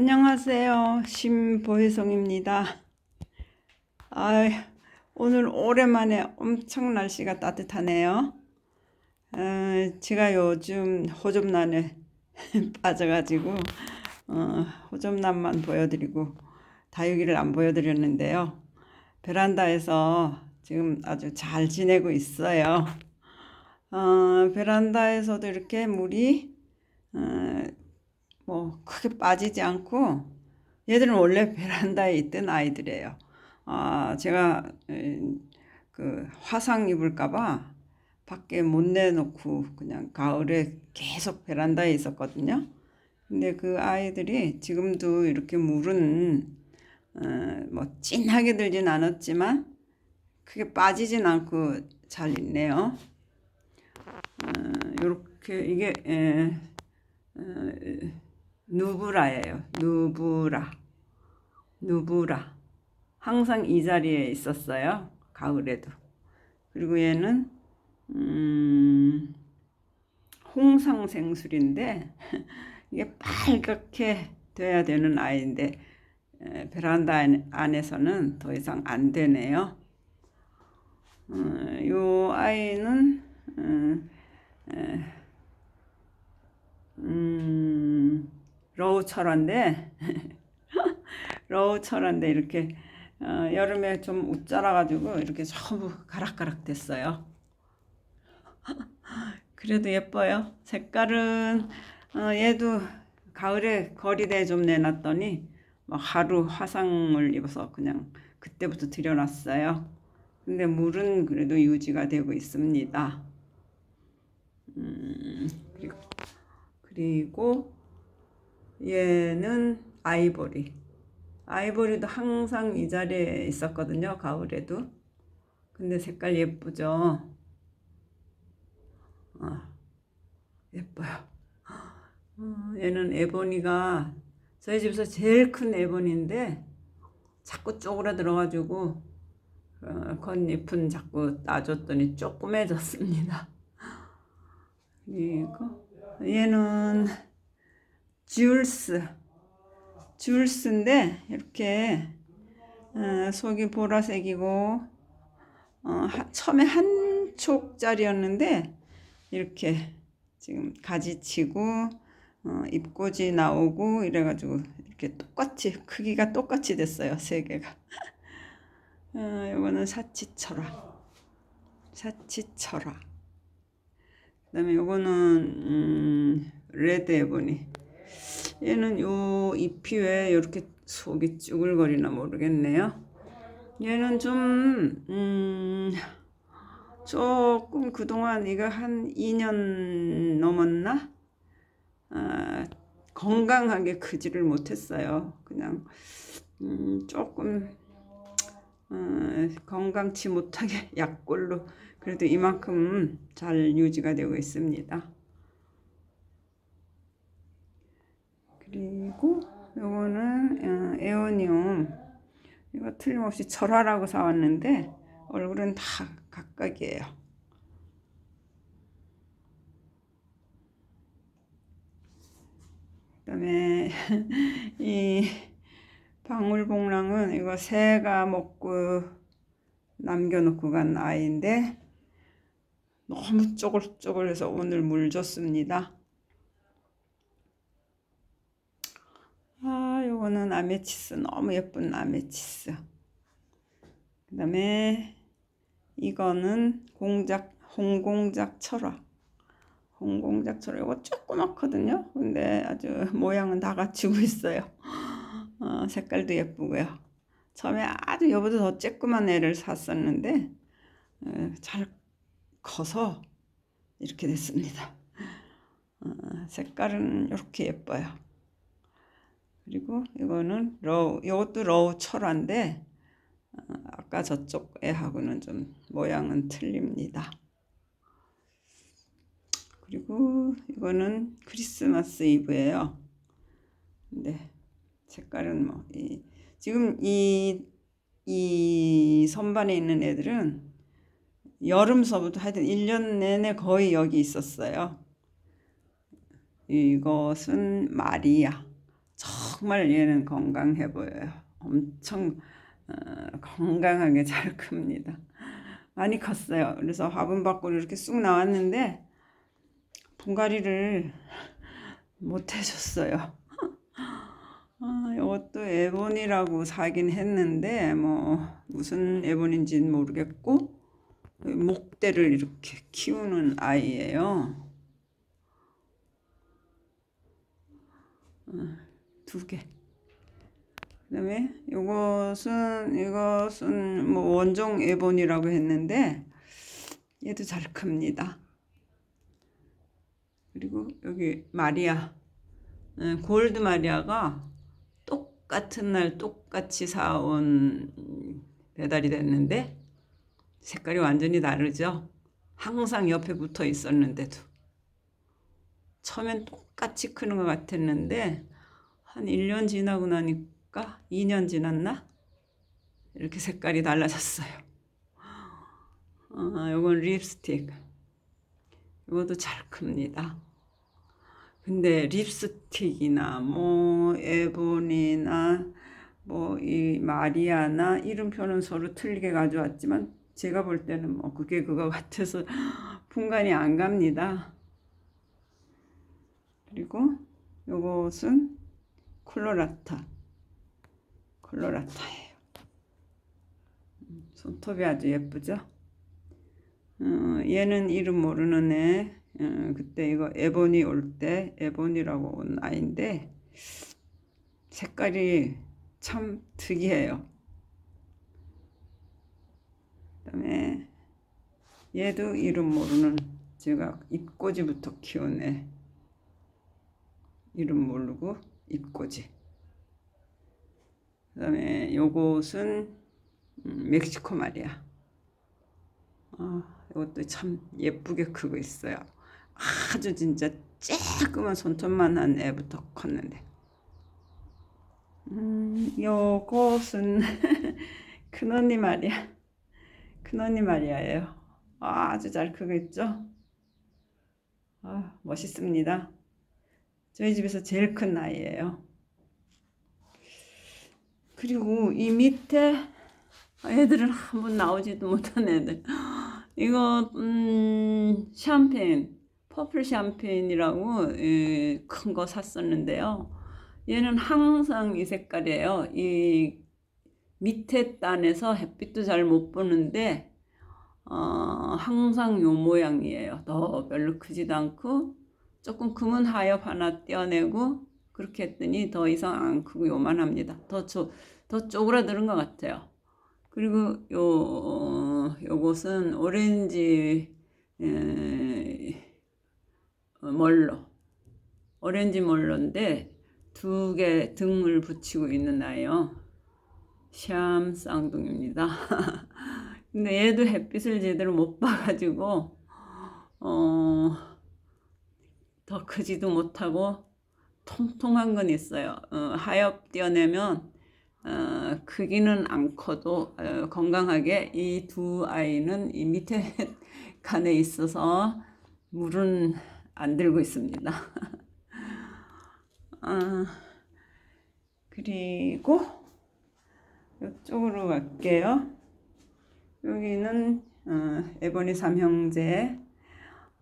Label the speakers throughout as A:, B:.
A: 안녕하세요. 심보혜성입니다. 아, 오늘 오랜만에 엄청 날씨가 따뜻하네요. 어, 제가 요즘 호접란에 빠져가지고 어, 호접란만 보여드리고 다육이를 안 보여드렸는데요. 베란다에서 지금 아주 잘 지내고 있어요. 어, 베란다에서도 이렇게 물이 어, 뭐 크게 빠지지 않고 얘들은 원래 베란다에 있던 아이들이에요. 아, 제가 음, 그 화상 입을까봐 밖에 못 내놓고 그냥 가을에 계속 베란다에 있었거든요. 근데 그 아이들이 지금도 이렇게 물은 어, 뭐 진하게 들진 않았지만 크게 빠지진 않고 잘 있네요. 어, 요렇게 이게 에, 어, 누브라예요. 누브라. 누브라. 항상 이 자리에 있었어요. 가을에도. 그리고 얘는 음, 홍상생술인데 이게 빨갛게 돼야 되는 아이인데 에, 베란다 안- 안에서는 더 이상 안 되네요. 어, 요 아이는 음, 에, 음, 러우 철화인데 러우 철화인데 이렇게 어, 여름에 좀 웃자라가지고 이렇게 전부 가락가락 됐어요. 그래도 예뻐요. 색깔은 어, 얘도 가을에 거리대에 좀 내놨더니 막 하루 화상을 입어서 그냥 그때부터 들여놨어요. 근데 물은 그래도 유지가 되고 있습니다. 음, 그리고 그리고 얘는 아이보리. 아이보리도 항상 이 자리에 있었거든요. 가을에도. 근데 색깔 예쁘죠? 아, 예뻐요. 어, 얘는 에보니가 저희 집에서 제일 큰 에보니인데 자꾸 쪼그라들어가지고 어, 겉잎은 자꾸 놔줬더니 조그매졌습니다. 그리고 얘는 줄스 줄스인데 이렇게 어, 속이 보라색이고 어, 하- 처음에 한 촉짜리였는데 이렇게 지금 가지치고 어, 입꼬지 나오고 이래가지고 이렇게 똑같이 크기가 똑같이 됐어요 세 개가. 어, 이거는 사치철화 사치철화 그 다음에 요거는 음, 레드 에보니 얘는 요 잎이 왜 이렇게 속이 쭈글거리나 모르겠네요. 얘는 좀 음, 조금 그동안 이거 한 2년 넘었나? 아, 건강하게 크지를 못했어요. 그냥 음, 조금 어, 건강치 못하게 약골로 그래도 이만큼 잘 유지가 되고 있습니다. 그리고 요거는 어, 에오니움 이거 틀림없이 철화라고 사왔는데 얼굴은 다 각각이에요. 그 다음에 이 방울복랑은 이거 새가 먹고 남겨놓고 간 아이인데 너무 쪼글쪼글해서 오늘 물 줬습니다. 아, 요거는 아메치스 너무 예쁜 아메치스. 그 다음에 이거는 공작 홍공작 철화. 홍공작 철화 이거 조그맣거든요. 근데 아주 모양은 다 갖추고 있어요. 어, 색깔도 예쁘고요. 처음에 아주 여보다 더 쬐끄만 애를 샀었는데 어, 잘 커서 이렇게 됐습니다. 어, 색깔은 이렇게 예뻐요. 그리고 이거는 러우, 이것도 러우 철화인데 어, 아까 저쪽 애하고는 좀 모양은 틀립니다. 그리고 이거는 크리스마스 이브예요. 근데 색깔은 뭐 이, 지금 이, 이 선반에 있는 애들은 여름서부터 하여튼 1년 내내 거의 여기 있었어요. 이것은 마리아. 정말 얘는 건강해 보여요. 엄청 어, 건강하게 잘 큽니다. 많이 컸어요. 그래서 화분 밖으로 이렇게 쑥 나왔는데 분갈이를 못 해줬어요. 아, 이것도 에본이라고 사긴 했는데 뭐 무슨 에본인지는 모르겠고 목대를 이렇게 키우는 아이예요. 어, 두 개. 그다음에 이것은 이것은 뭐 원종 에본이라고 했는데 얘도 잘 큽니다. 그리고 여기 마리아 음, 골드 마리아가 똑같은 날 똑같이 사온 배달이 됐는데 색깔이 완전히 다르죠. 항상 옆에 붙어 있었는데도 처음엔 똑같이 크는 것 같았는데 한 1년 지나고 나니까 2년 지났나? 이렇게 색깔이 달라졌어요. 어, 요건 립스틱. 이것도 잘 큽니다. 근데 립스틱이나 뭐 에본이나 뭐 이 마리아나 이름표는 서로 틀리게 가져왔지만 제가 볼 때는 뭐 그게 그거 같아서 분간이 안 갑니다. 그리고 요것은 콜로라타 콜로라타예요. 손톱이 아주 예쁘죠? 어, 얘는 이름 모르는 애. 어, 그때 이거 에보니 올 때 에보니라고 온 아이인데 색깔이 참 특이해요. 그다음에 얘도 이름 모르는 제가 잎꽂이부터 키운 애. 이름 모르고 잎꽂이. 그 다음에 요것은 음, 멕시코 말이야. 아, 이것도 참 예쁘게 크고 있어요. 아주 진짜 쬐끄만 손톱만 한 애부터 컸는데. 음, 요것은 큰언니 말이야. 큰언니 말이야예요. 아, 아주 잘 크고 있죠? 아, 멋있습니다. 저희 집에서 제일 큰 나이예요. 그리고 이 밑에 애들은 한 번 나오지도 못한 애들. 이거 음, 샴페인, 퍼플 샴페인이라고 큰거 샀었는데요. 얘는 항상 이 색깔이에요. 이 밑에 단에서 햇빛도 잘 못 보는데 어, 항상 요 모양이에요. 더 별로 크지도 않고 조금 크면 하엽 하나 떼어내고 그렇게 했더니 더 이상 안 크고 요만합니다. 더, 조, 더 쪼그라드는 것 같아요. 그리고 요, 요것은 오렌지, 에, 멀로. 오렌지 멀로인데 두 개 등을 붙이고 있는 아이요. 샴 쌍둥이입니다. 근데 얘도 햇빛을 제대로 못 봐가지고, 어, 더 크지도 못하고 통통한 건 있어요. 어, 하엽 떼어내면 어, 크기는 안 커도 어, 건강하게 이 두 아이는 이 밑에 칸에 있어서 물은 안 들고 있습니다. 아, 그리고 이쪽으로 갈게요. 여기는 어, 에보니 삼형제.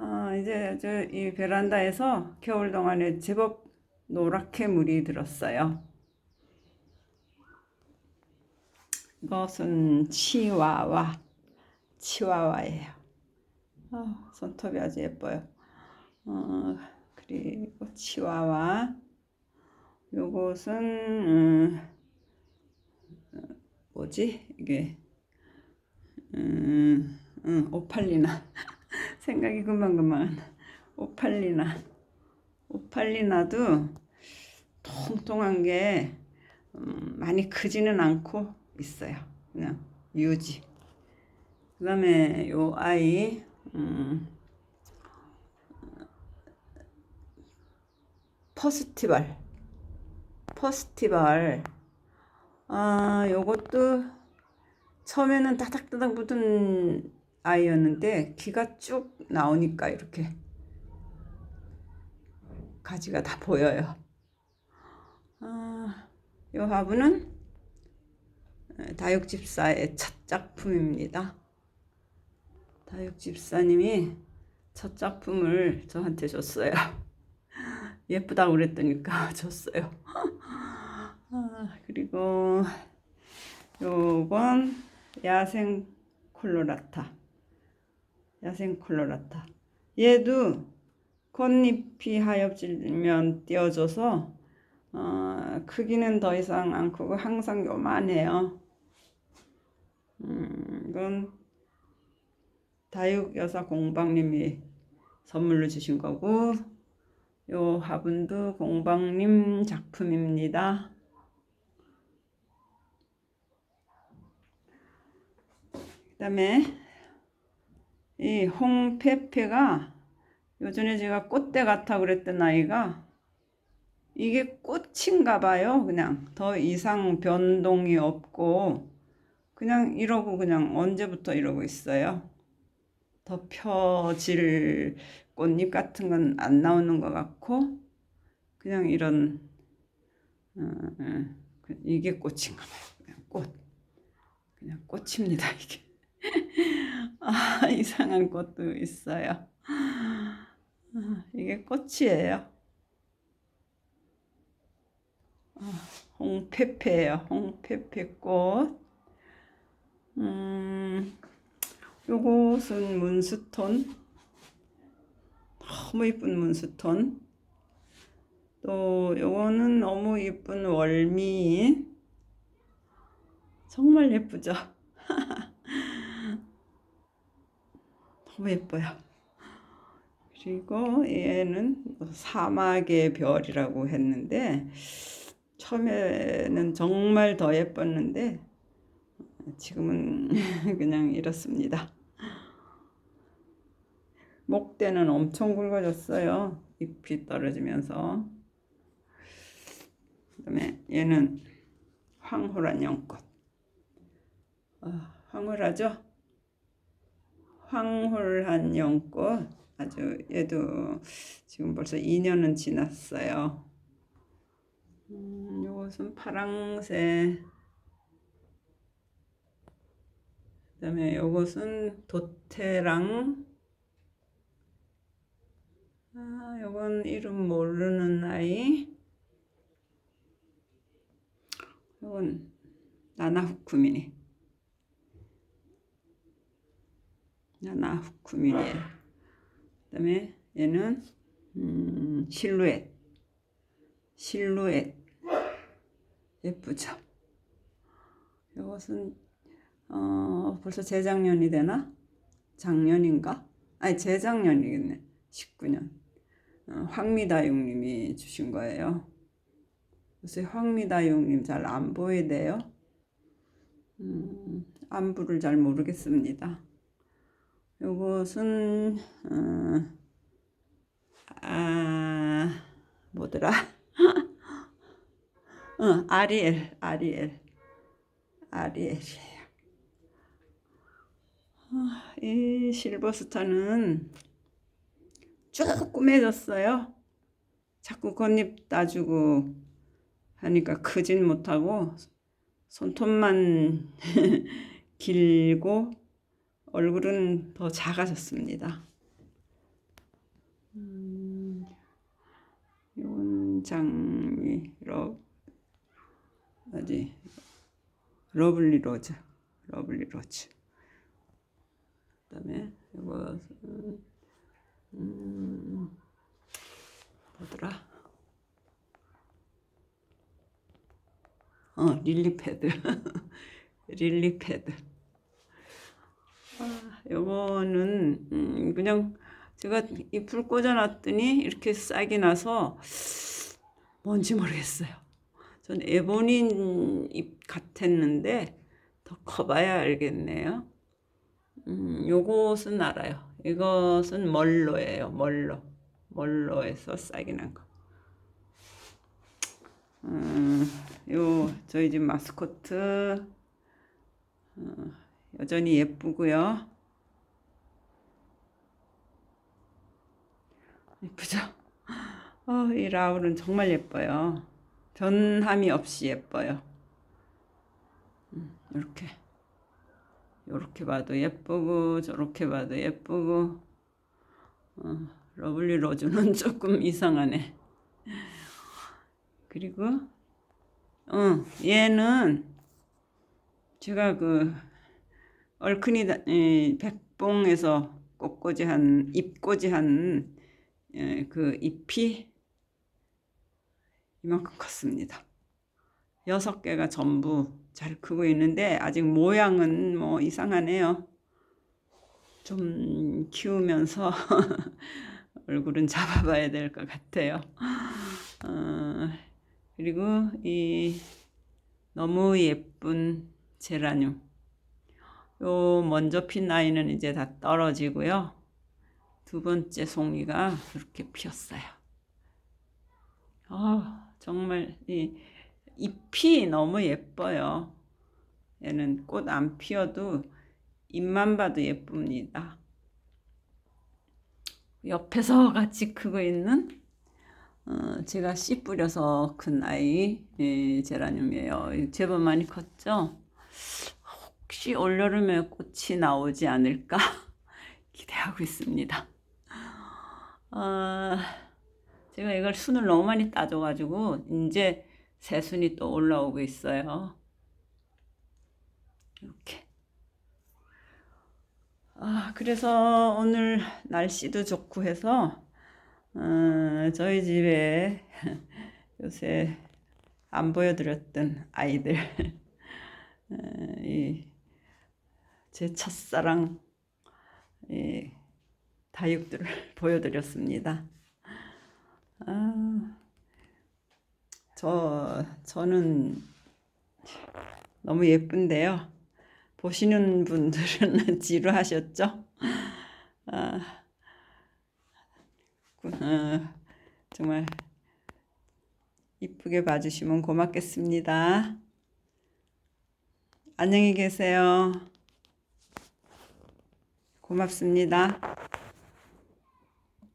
A: 아, 이제 저 이 베란다에서 겨울 동안에 제법 노랗게 물이 들었어요. 이것은 치와와, 치와와예요. 아, 손톱이 아주 예뻐요. 어, 그리고 치와와. 요것은 음, 뭐지 이게 음, 음, 오팔리나 생각이 금방금방 오팔리나. 오팔리나도 통통한 게 음, 많이 크지는 않고 있어요. 그냥 유지. 그 다음에 요 아이 음, 퍼스티벌. 퍼스티벌. 아 요것도 처음에는 따닥따닥 붙은 아이였는데 기가 쭉 나오니까 이렇게 가지가 다 보여요. 아, 이 화분은 다육집사의 첫 작품입니다. 다육집사님이 첫 작품을 저한테 줬어요. 예쁘다고 그랬더니까 줬어요. 아, 그리고 요건 야생 콜로라타. 야생 콜로라타. 얘도 꽃잎이 하엽질면 띄어져서 어, 크기는 더 이상 안 크고 항상 요만해요. 음, 이건 다육 여사 공방님이 선물로 주신 거고 요 화분도 공방님 작품입니다. 그 다음에 이 홍페페가 요전에 제가 꽃대 같아 그랬던 아이가 이게 꽃인가 봐요. 그냥 더 이상 변동이 없고 그냥 이러고 그냥 언제부터 이러고 있어요. 더 펴질 꽃잎 같은 건 안 나오는 것 같고 그냥 이런 어, 어, 그- 이게 꽃인가 봐요. 그냥 꽃. 그냥 꽃입니다, 이게. 아, 이상한 꽃도 있어요. 아, 이게 꽃이에요. 홍페페예요. 홍페페 꽃. 음, 요것은 문스톤. 너무 이쁜 문스톤. 또 요거는 너무 이쁜 월미인. 정말 예쁘죠? 너무 예뻐요. 그리고 얘는 사막의 별이라고 했는데 처음에는 정말 더 예뻤는데 지금은 그냥 이렇습니다. 목대는 엄청 굵어졌어요. 잎이 떨어지면서. 그다음에 얘는 황홀한 연꽃. 아, 황홀하죠? 황홀한 연꽃. 아주 얘도 지금 벌써 2년은 지났어요. 음, 요것은 파랑새. 그 다음에 요것은 도테랑. 아, 요건 이름 모르는 아이. 요건 나나후쿠미니. 나나후쿠미니에요. 그다음에 얘는 음, 실루엣. 실루엣. 예쁘죠? 이것은 어, 벌써 재작년이 되나? 작년인가? 아니 재작년이겠네. 19년. 어, 황미다육님이 주신 거예요. 요새 황미다육님 잘 안 보이대요. 음, 안부를 잘 모르겠습니다. 요것은 어, 아 뭐더라? 어, 아리엘, 아리엘, 아리엘이에요. 아, 이 실버스타는 쭉 꾸며졌어요. 자꾸 겉잎 따주고 하니까 크진 못하고 손톱만 길고 얼굴은 더 작아졌습니다. 음, 이건 장미 러 어디 러블리 로즈 러블리 로즈. 그다음에 이것은 음, 뭐더라? 어 릴리 패드. 릴리 패드. 아, 요거는 음, 그냥 제가 잎을 꽂아놨더니 이렇게 싹이 나서 뭔지 모르겠어요. 전 에보닌 잎 같았는데 더 커봐야 알겠네요. 음, 요것은 알아요. 이것은 멀로예요. 멀로. 멀로에서 싹이 난 거. 음, 요 저희 집 마스코트 어, 여전히 예쁘고요. 예쁘죠? 어, 이 라울은 정말 예뻐요. 변함이 없이 예뻐요. 음, 이렇게 이렇게 봐도 예쁘고 저렇게 봐도 예쁘고 어, 러블리 로즈는 조금 이상하네. 그리고 어, 얘는 제가 그 얼큰이 백봉에서 꽃꽂이 한 잎꽂이 한 그 잎이 이만큼 컸습니다. 여섯 개가 전부 잘 크고 있는데 아직 모양은 뭐 이상하네요. 좀 키우면서 얼굴은 잡아봐야 될 것 같아요. 어, 그리고 이 너무 예쁜 제라늄. 요 먼저 핀 아이는 이제 다 떨어지고요. 두 번째 송이가 이렇게 피었어요. 아, 정말 이 잎이 너무 예뻐요. 얘는 꽃 안 피어도 잎만 봐도 예쁩니다. 옆에서 같이 크고 있는 어, 제가 씨 뿌려서 큰 아이 예, 제라늄이에요. 제법 많이 컸죠? 혹시 올여름에 꽃이 나오지 않을까 기대하고 있습니다. 아, 제가 이걸 순을 너무 많이 따줘가지고 이제 새 순이 또 올라오고 있어요. 이렇게. 아, 그래서 오늘 날씨도 좋고 해서 어, 저희 집에 요새 안 보여드렸던 아이들 어, 이, 제 첫사랑 이, 다육들을 보여드렸습니다. 아, 저 저는 너무 예쁜데요. 보시는 분들은 지루하셨죠? 아, 구- 어, 정말 이쁘게 봐주시면 고맙겠습니다. 안녕히 계세요. 고맙습니다.